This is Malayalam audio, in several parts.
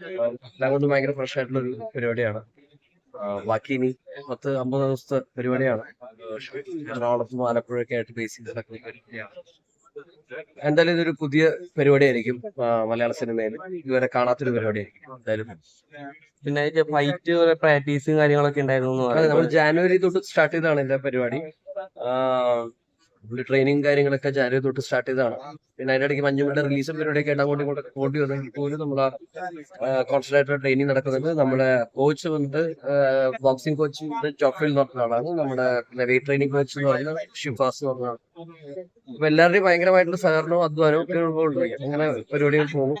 എല്ലാം കൊണ്ടും ഭയങ്കര ഫ്രഷ് ആയിട്ടുള്ള ഒരു പരിപാടിയാണ്. ബാക്കി ഇനി പത്ത് അമ്പത് ദിവസത്തെ പരിപാടിയാണ്. എറണാകുളത്തും ആലപ്പുഴയൊക്കെ ആയിട്ട് ബേസ് ചെയ്ത് എന്തായാലും ഇതൊരു പുതിയ പരിപാടിയായിരിക്കും മലയാള സിനിമയിൽ ഇതുവരെ കാണാത്തൊരു പരിപാടിയായിരിക്കും എന്തായാലും. പിന്നെ ഫൈറ്റ് പ്രാക്ടീസും കാര്യങ്ങളൊക്കെ ഉണ്ടായിരുന്നു നമ്മൾ. ജാനുവരി തൊട്ട് സ്റ്റാർട്ട് ചെയ്തതാണ് ഇതിന്റെ പരിപാടി. ട്രെയിനിങ് കാര്യങ്ങളൊക്കെ ജാനുവരി തൊട്ട് സ്റ്റാർട്ട് ചെയ്തതാണ്. പിന്നെ അതിന്റെ ഇടയ്ക്ക് മഞ്ഞുമിന്റെ റിലീസും പരിപാടിയൊക്കെ ആയിട്ട് അങ്ങോട്ടും ഇങ്ങോട്ടും വന്നെങ്കിൽ പോലും നമ്മൾ ആയിട്ടുള്ള ട്രെയിനിങ് നടക്കുന്നത് നമ്മുടെ കോച്ച് വന്നിട്ട് ബോക്സിംഗ് കോച്ച് ചോഫിൽ എന്ന് പറഞ്ഞ ആളാണ്. നമ്മുടെ വെയിറ്റ് ട്രെയിനിങ് കോച്ച് എന്ന് പറയുന്നത് ഷിഫാസ് എന്ന് പറഞ്ഞ അപ്പൊ എല്ലാവരുടെയും ഭയങ്കരമായിട്ടുള്ള സഹകരണവും അധ്വാനവും ഒക്കെ ഉണ്ട് അങ്ങനെ പരിപാടികൾ പോകും.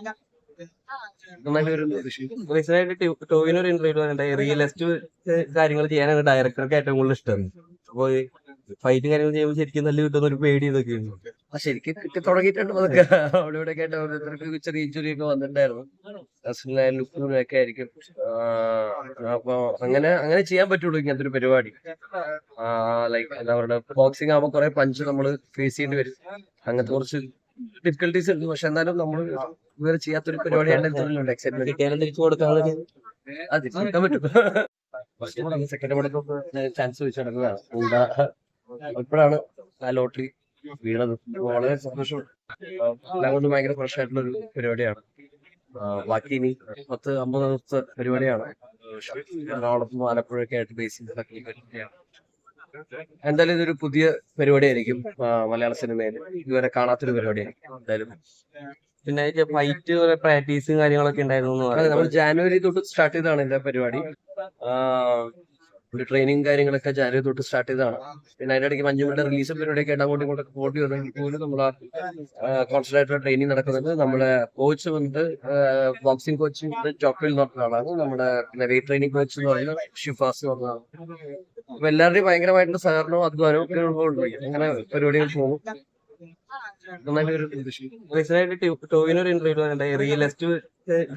ടോവിനൊരു ഇന്റർവ്യൂ റിയലിസ്റ്റ് കാര്യങ്ങൾ ചെയ്യാനാണ് ഡയറക്ടർക്ക് ഏറ്റവും കൂടുതൽ ഇഷ്ടം. അപ്പൊ ഫൈറ്റും കാര്യങ്ങൾ ചെയ്യുമ്പോൾ ശരിക്കും നല്ല കിട്ടുന്ന ഒരു പേടി ഇതൊക്കെ ആ ശരിക്കും കിട്ടി തുടങ്ങിയിട്ടുണ്ട് അതൊക്കെ. അവിടെ ഇവിടെ ആയിട്ട് ഓരോരുത്തർക്ക് ചെറിയ ഇഞ്ചുറി ഒക്കെ വന്നിട്ടുണ്ടായിരുന്നു. ആയിരിക്കും. അപ്പൊ അങ്ങനെ അങ്ങനെ ചെയ്യാൻ പറ്റുള്ളൂ ഇങ്ങനത്തെ ഒരു പരിപാടി. ലൈക്ക് എന്താ പറയുക ബോക്സിംഗ് ആകുമ്പോൾ കുറെ പഞ്ച് നമ്മൾ ഫേസ് ചെയ്യേണ്ടി വരും. അങ്ങനത്തെ കുറച്ച് ഡിഫിക്കൽട്ടീസ് ഉണ്ട്. പക്ഷെ എന്നാലും നമ്മൾ ഇതുവരെ ചെയ്യാത്തൊരു പരിപാടിയാണ് അതെ എക്സൈറ്റ്മെന്റ് തിരിച്ചു അത് ചെയ്യാൻ പറ്റും. സെക്കൻഡ് ചാൻസ് വെച്ച് നടക്കുന്നതാണ് ഇപ്പോഴാണ് ആ ലോട്ടറി വീണത്. വളരെ സന്തോഷമുണ്ട് എല്ലാം കൊണ്ടും ഭയങ്കര ഫ്രഷ് ആയിട്ടുള്ള ഒരു പരിപാടിയാണ്. ബാക്കി ഇനി പത്ത് അമ്പത് ദിവസത്തെ പരിപാടിയാണ്. എറണാകുളത്തും ആലപ്പുഴയൊക്കെ ആയിട്ട് ബേസ് ചെയ്ത് നടക്കുന്ന പരിപാടിയാണ് എന്തായാലും ഇതൊരു പുതിയ പരിപാടിയായിരിക്കും മലയാള സിനിമയിൽ ഇതുവരെ കാണാത്തൊരു പരിപാടിയായിരിക്കും എന്തായാലും. പിന്നെ ഫൈറ്റ് പ്രാക്ടീസും കാര്യങ്ങളൊക്കെ ഉണ്ടായിരുന്നു. നമ്മൾ ജാനുവരി തൊട്ട് സ്റ്റാർട്ട് ചെയ്തതാണ് ഇതിന്റെ പരിപാടി. ട്രെയിനിങ് കാര്യങ്ങളൊക്കെ ജാനുവരി തൊട്ട് സ്റ്റാർട്ട് ചെയ്തതാണ്. പിന്നെ അതിന്റെ ഇടയ്ക്ക് മഞ്ഞുമല റിലീസ് പരിപാടിയൊക്കെ അങ്ങോട്ടും ഇങ്ങോട്ടും പോട്ടി പോലും നമ്മൾ കോൺസ്റ്റന്റ് ആയിട്ടുള്ള ട്രെയിനിങ് നടക്കുന്നുണ്ട്. നമ്മുടെ കോച്ച് വന്നിട്ട് ബോക്സിംഗ് കോച്ച് ചോക്കിൽ എന്ന് പറഞ്ഞ ആളാണ്. നമ്മുടെ പിന്നെ വെയിറ്റ് ട്രെയിനിങ് കോച്ച് എന്ന് പറയുന്നത് ഷിഫാസ് എന്ന് പറഞ്ഞ അപ്പൊ എല്ലാവരുടെയും ഭയങ്കരമായിട്ടുള്ള സഹകരണവും അധ്വാനവും ഒക്കെ ഉണ്ട് അങ്ങനെ പരിപാടികൾ പോകും. ടോവിനൊരു ഇന്റർവ്യൂ റിയൽ റിയലിസ്റ്റ്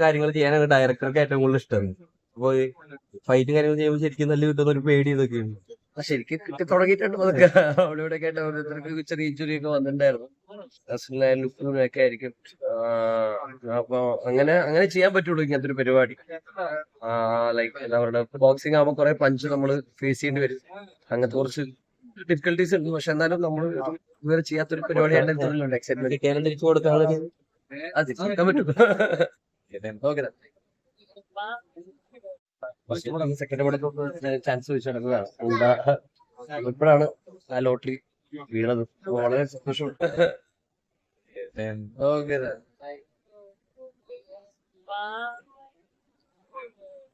കാര്യങ്ങൾ ചെയ്യാനാണ് ഡയറക്ടർക്ക് ഏറ്റവും കൂടുതൽ ഇഷ്ടം. അപ്പൊ ഫൈറ്റ് കാര്യങ്ങൾ ചെയ്യുമ്പോൾ ശരിക്കും നല്ല കിട്ടുന്ന ഒരു പേടി ഇതൊക്കെയാണ് ശരിക്കും കിട്ടി തുടങ്ങിയിട്ടുണ്ട് അതൊക്കെ. അവിടെ ഇവിടെ ആയിട്ട് ഓരോരുത്തർക്ക് ചെറിയ ഇഞ്ചുറി ഒക്കെ വന്നിട്ടുണ്ടായിരുന്നു. ലുക്കിലൊക്കെ ആയിരിക്കും. അപ്പൊ അങ്ങനെ അങ്ങനെ ചെയ്യാൻ പറ്റുള്ളൂ ഇങ്ങനത്തെ ഒരു പരിപാടി. ലൈക്ക് എന്താ പറയുക ബോക്സിംഗ് ആകുമ്പോൾ കുറെ പഞ്ച് നമ്മൾ ഫേസ് ചെയ്യേണ്ടി വരും. അങ്ങനത്തെ കുറച്ച് ഡിഫിക്കൽട്ടീസ് ഉണ്ട്. പക്ഷെ എന്നാലും നമ്മൾ ഇതുവരെ ചെയ്യാത്തൊരു പരിപാടിയാണ് എക്സൈറ്റ്മെന്റ് തിരിച്ചു ചെയ്യാൻ പറ്റും. ഓക്കെ സെക്കൻഡ് ചാൻസ് വെച്ച് നടക്കുന്നതാണ് എന്താ? ഇപ്പോഴാണ് ആ ലോട്ടറി വീണത്. വളരെ സന്തോഷം. ഓക്കെ